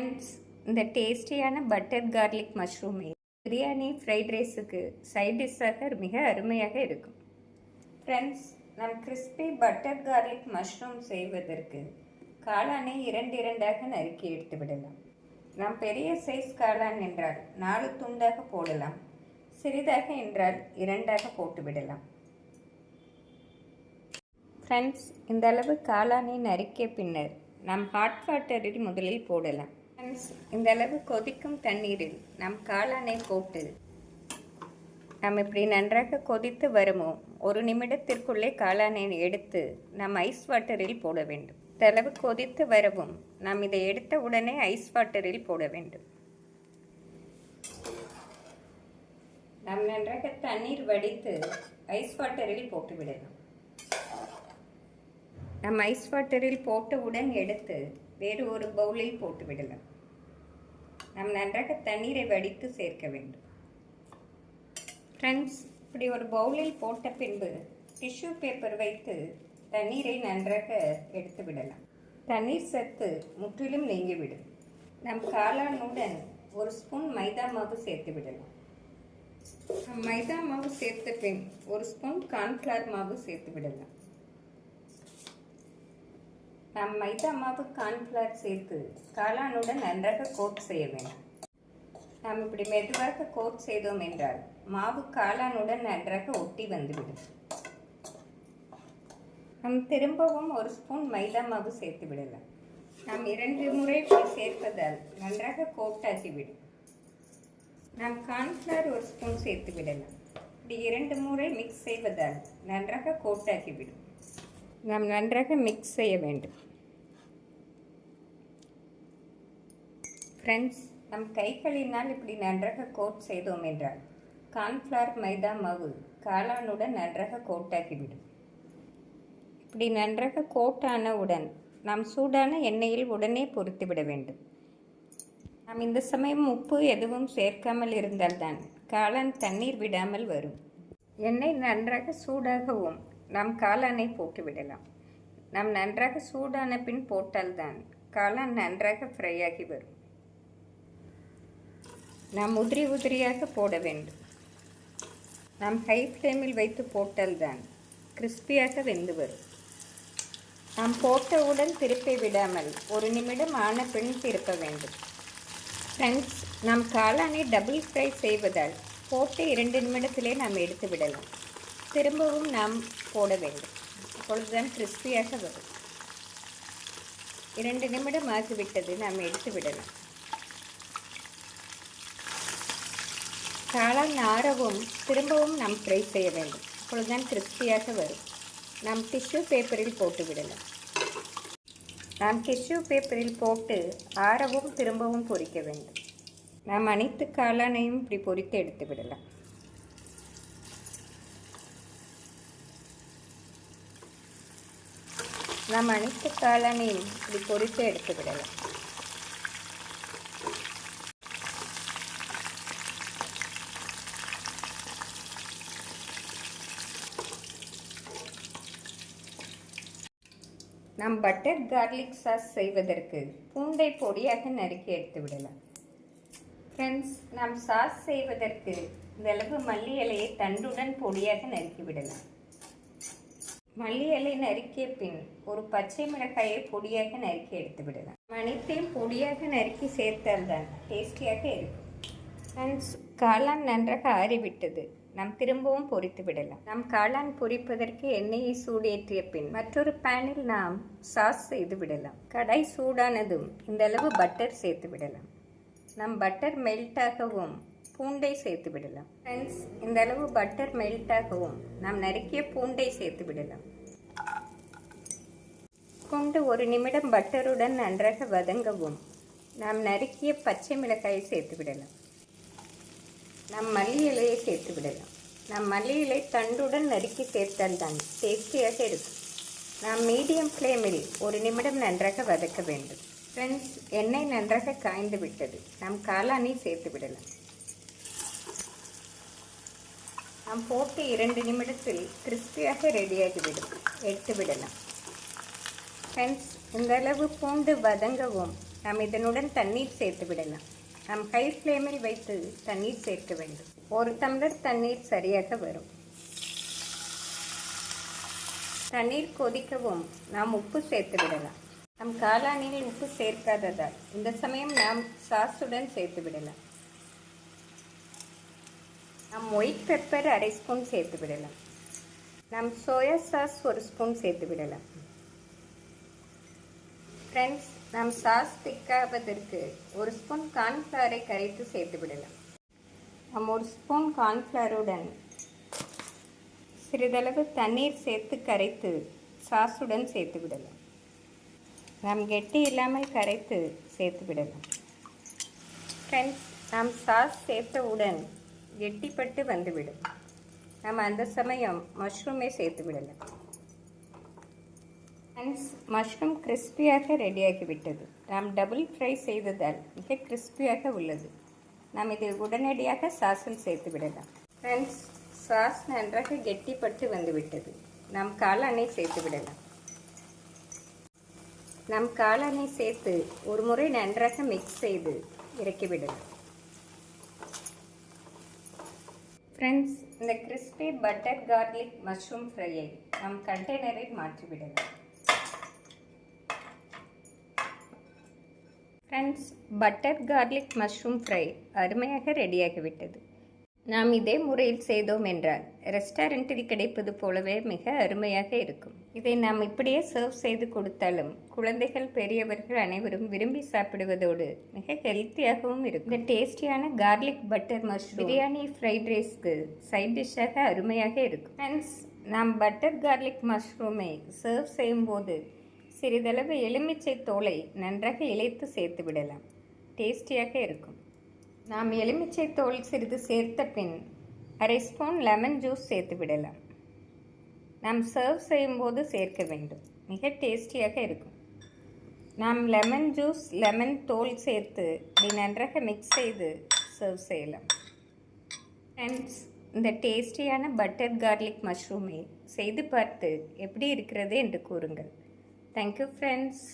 Friends இந்த டேஸ்டியான butter garlic மஷ்ரூமே பிரியாணி ஃப்ரைட் ரைஸுக்கு சைட் டிஷ்ஷாக மிக அருமையாக இருக்கும். ஃப்ரெண்ட்ஸ் நம் கிறிஸ்பி பட்டர் கார்லிக் மஷ்ரூம் செய்வதற்கு காளானை இரண்டு இரண்டாக நறுக்கி எடுத்து விடலாம். நாம் பெரிய சைஸ் காளான் என்றால் நாலு துண்டாக போடலாம். சிறிதாக என்றால் இரண்டாக போட்டு விடலாம். ஃப்ரெண்ட்ஸ் இந்த அளவு காளானை நறுக்கிய பின்னர் நாம் ஹாட் வாட்டரில் முதலில் போடலாம். ஃப்ரெண்ட்ஸ் இந்தளவு கொதிக்கும் தண்ணீரில் நம் காளானை போட்டு நாம் இப்படி நன்றாக கொதித்து வருமோ? ஒரு நிமிடத்திற்குள்ளே காளானை எடுத்து நாம் ஐஸ் வாட்டரில் போட வேண்டும். தளவு கொதித்து வரவும் நாம் இதை எடுத்த உடனே ஐஸ் வாட்டரில் போட வேண்டும். நாம் நன்றாக தண்ணீர் வடித்து ஐஸ் வாட்டரில் போட்டுவிடலாம் நம் ஐஸ் வாட்டரில் போட்டவுடன் எடுத்து வேறு ஒரு பவுலில் போட்டு விடலாம். நாம் நன்றாக தண்ணீரை வடித்து சேர்க்க வேண்டும். ஃப்ரெண்ட்ஸ் இப்படி ஒரு பவுலில் போட்ட பின்பு டிஷ்யூ பேப்பர் வைத்து தண்ணீரை நன்றாக எடுத்து விடலாம். தண்ணீர் சத்து முற்றிலும் நீங்கிவிடும். நம் காளானுடன் ஒரு ஸ்பூன் மைதா மாவு சேர்த்து விடலாம். மைதா மாவு சேர்த்த பின் ஒரு ஸ்பூன் கார்ன்ஃப்ளவர் மாவு சேர்த்து விடலாம். நாம் மைதா மாவு கார்ன்ஃப்ளவர் சேர்த்து காளானுடன் நன்றாக கோட் செய்ய வேண்டும். நாம் இப்படி மெதுவாக கோட் செய்தோம் என்றால் மாவு காளானுடன் நன்றாக ஒட்டி வந்துவிடும். நாம் திரும்பவும் ஒரு ஸ்பூன் மைதா மாவு சேர்த்து விடலாம். நாம் இரண்டு முறை இப்படி சேர்ப்பதால் நன்றாக கோட்டாகிவிடும் நாம் கார்ன்ஃப்ளவர் ஒரு ஸ்பூன் சேர்த்து விடலாம். இப்படி இரண்டு முறை மிக்ஸ் செய்வதால் நன்றாக கோட்டாகிவிடும் நாம் நன்றாக மிக்ஸ் செய்ய வேண்டும். ஃப்ரெண்ட்ஸ் நம் கைகளினால் இப்படி நன்றாக கோட் செய்தோம் என்றால் கார்ன்ஃப்ளவர் மைதா மாவு காளானுடன் நன்றாக கோட்டாகிவிடும் இப்படி நன்றாக கோட்டானவுடன் நாம் சூடான எண்ணெயில் உடனே பொருத்திவிட வேண்டும். நாம் இந்த சமயம் உப்பு எதுவும் சேர்க்காமல் இருந்தால்தான் காளான் தண்ணீர் விடாமல் வரும். எண்ணெய் நன்றாக சூடாகவும் நாம் காளானை போட்டு விடலாம். நாம் நன்றாக சூடான பின் போட்டால்தான் காளான் நன்றாக ஃப்ரை ஆகி வரும். நாம் உதிரி உதிரியாக போட வேண்டும். நாம் ஹை ஃப்ளேமில் வைத்து போட்டால்தான் கிறிஸ்பியாக வெந்து வரும். நாம் போட்டவுடன் திருப்பி விடாமல் ஒரு நிமிடம் ஆன பின் திருப்ப வேண்டும். ஃப்ரெண்ட்ஸ் நாம் காளானை டபுள் ஃப்ரை செய்வதால் போட்டு இரண்டு நிமிடத்திலே நாம் எடுத்து விடலாம். திரும்பவும் நாம் போட வேண்டும். அப்பொழுதுதான் கிறிஸ்பியாக வரும். இரண்டு நிமிடம் ஆகிவிட்டது நாம் எடுத்து விடலாம். காளான் ஆறவும் திரும்பவும் நாம் ஃப்ரை செய்ய வேண்டும். அப்பொழுதுதான் கிறிஸ்பியாக வரும். நாம் டிஷ்யூ பேப்பரில் போட்டு விடலாம். நாம் டிஷ்யூ பேப்பரில் போட்டு ஆறவும் திரும்பவும் பொறிக்க வேண்டும். நாம் அனைத்து காளானையும் இப்படி பொறிக்க எடுத்து விடலாம். நாம் அனைத்து காளானையும் இப்படி பொறித்து எடுத்து விடலாம். நாம் பட்டர் கார்லிக் சாஸ் செய்வதற்கு பூண்டை பொடியாக நறுக்கி எடுத்து விடலாம். ஃப்ரெண்ட்ஸ் நாம் சாஸ் செய்வதற்கு இந்தளவு மல்லி இலையை தண்டுடன் பொடியாக நறுக்கி விடலாம். மல்லியலை நறுக்கிய பின் ஒரு பச்சை மிளகாயை பொடியாக நறுக்கி எடுத்து விடலாம். அனைத்தையும் பொடியாக நறுக்கி சேர்த்தால் தான் டேஸ்டியாக இருக்கும். நம் காளான் நன்றாக ஆறிவிட்டது. நாம் திரும்பவும் பொரித்து விடலாம். நம் காளான் பொரிப்பதற்கு எண்ணெயை சூடேற்றிய பின் மற்றொரு பேனில் நாம் சாஸ் செய்து விடலாம். கடாய் சூடானதும் இந்த அளவு பட்டர் சேர்த்து விடலாம். நம் பட்டர் மெல்ட்டாகவும் பூண்டை சேர்த்து விடலாம். ஃப்ரெண்ட்ஸ் இந்த அளவு பட்டர் மெல்ட்டாகவும் நாம் நறுக்கிய பூண்டை சேர்த்து விடலாம். கொண்டு ஒரு நிமிடம் பட்டருடன் நன்றாக வதங்கவும். நாம் நறுக்கிய பச்சை மிளகாயை சேர்த்து விடலாம். நாம் மல்லி இலையை சேர்த்து விடலாம். நாம் மல்லி இலை தண்டுடன் நறுக்கி சேர்த்தால் தான் டேஸ்டியாக இருக்கும். நாம் மீடியம் ஃப்ளேமில் ஒரு நிமிடம் நன்றாக வதக்க வேண்டும். ஃப்ரெண்ட்ஸ் எண்ணெய் நன்றாக காய்ந்து விட்டது. நாம் காளானை சேர்த்து விடலாம். நாம் போட்டு இரண்டு நிமிடத்தில் கிறிஸ்பியாக ரெடியாகிவிடும் எடுத்து விடலாம். ஃப்ரெண்ட்ஸ் இந்த அளவு பூண்டு வதங்கவும் நாம் இதனுடன் தண்ணீர் சேர்த்து விடலாம். நாம் ஹை ஃப்ளேமில் வைத்து தண்ணீர் சேர்க்க வேண்டும். ஒரு டம்ளர் தண்ணீர் சரியாக வரும். தண்ணீர் கொதிக்கவும் நாம் உப்பு சேர்த்து விடலாம். நம் காளானில் உப்பு சேர்க்காததால் இந்த சமயம் நாம் சாஸுடன் சேர்த்து விடலாம். நம் ஒயிட் பெப்பர் அரை ஸ்பூன் சேர்த்து விடலாம். நம் சோயா சாஸ் ஒரு ஸ்பூன் சேர்த்து விடலாம். ஃப்ரெண்ட்ஸ் நம் சாஸ் திக்காவதற்கு ஒரு ஸ்பூன் கார்ன்ஃப்ளவரை கரைத்து சேர்த்து விடலாம். நம் ஒரு ஸ்பூன் கார்ன்ஃப்ளவருடன் சிறிதளவு தண்ணீர் சேர்த்து கரைத்து சாஸுடன் சேர்த்து விடலாம். நாம் கெட்டி இல்லாமல் கரைத்து சேர்த்து விடலாம். ஃப்ரெண்ட்ஸ் நாம் சாஸ் சேர்த்தவுடன் கெட்டிப்பட்டு வந்துவிடும். நாம் அந்த சமயம் மஷ்ரூமே சேர்த்து விடலாம். ஃப்ரெண்ட்ஸ் மஷ்ரூம் கிறிஸ்பியாக ரெடியாகிவிட்டது நாம் டபுள் ஃப்ரை செய்ததால் மிக கிறிஸ்பியாக உள்ளது. நாம் இதை உடனடியாக சாஸில் சேர்த்து விடலாம். ஃப்ரெண்ட்ஸ் சாஸ் நன்றாக கெட்டிப்பட்டு வந்துவிட்டது. நாம் காளானை சேர்த்து விடலாம். நம் காளானை சேர்த்து ஒரு முறை நன்றாக மிக்ஸ் செய்து இறக்கிவிடலாம். ஃப்ரெண்ட்ஸ் இந்த கிறிஸ்பி பட்டர் கார்லிக் மஷ்ரூம் ஃப்ரையை நம் கண்டெய்னரில் மாற்றிவிடலாம். Friends butter garlic mushroom fry அருமையாக ரெடியாகிவிட்டது நாம் இதே முறையில் செய்தோம் என்றால் ரெஸ்டாரண்ட்டில் கிடைப்பது போலவே மிக அருமையாக இருக்கும். இதை நாம் இப்படியே சர்வ் செய்து கொடுத்தாலும் குழந்தைகள் பெரியவர்கள் அனைவரும் விரும்பி சாப்பிடுவதோடு மிக ஹெல்த்தியாகவும் இருக்கும். இந்த டேஸ்டியான garlic butter mushroom biryani fried ரைஸ்க்கு சைட் டிஷ்ஷாக அருமையாக இருக்கும். ஃப்ரெண்ட்ஸ் நாம் பட்டர் கார்லிக் மஷ்ரூமை சர்வ் செய்யும்போது சிறிதளவு எலுமிச்சை தோலை நன்றாக இழைத்து சேர்த்து விடலாம். டேஸ்டியாக இருக்கும். நாம் எலுமிச்சை தோல் சிறிது சேர்த்த பின் அரை ஸ்பூன் லெமன் ஜூஸ் சேர்த்து விடலாம். நாம் சர்வ் செய்யும்போது சேர்க்க வேண்டும். மிக டேஸ்டியாக இருக்கும். நாம் லெமன் ஜூஸ் லெமன் தோல் சேர்த்து இப்படி நன்றாக மிக்ஸ் செய்து சர்வ் செய்யலாம். ஃப்ரெண்ட்ஸ் இந்த டேஸ்டியான பட்டர் கார்லிக் மஷ்ரூமை செய்து பார்த்து எப்படி இருக்கிறது என்று கூறுங்கள். Thank you friends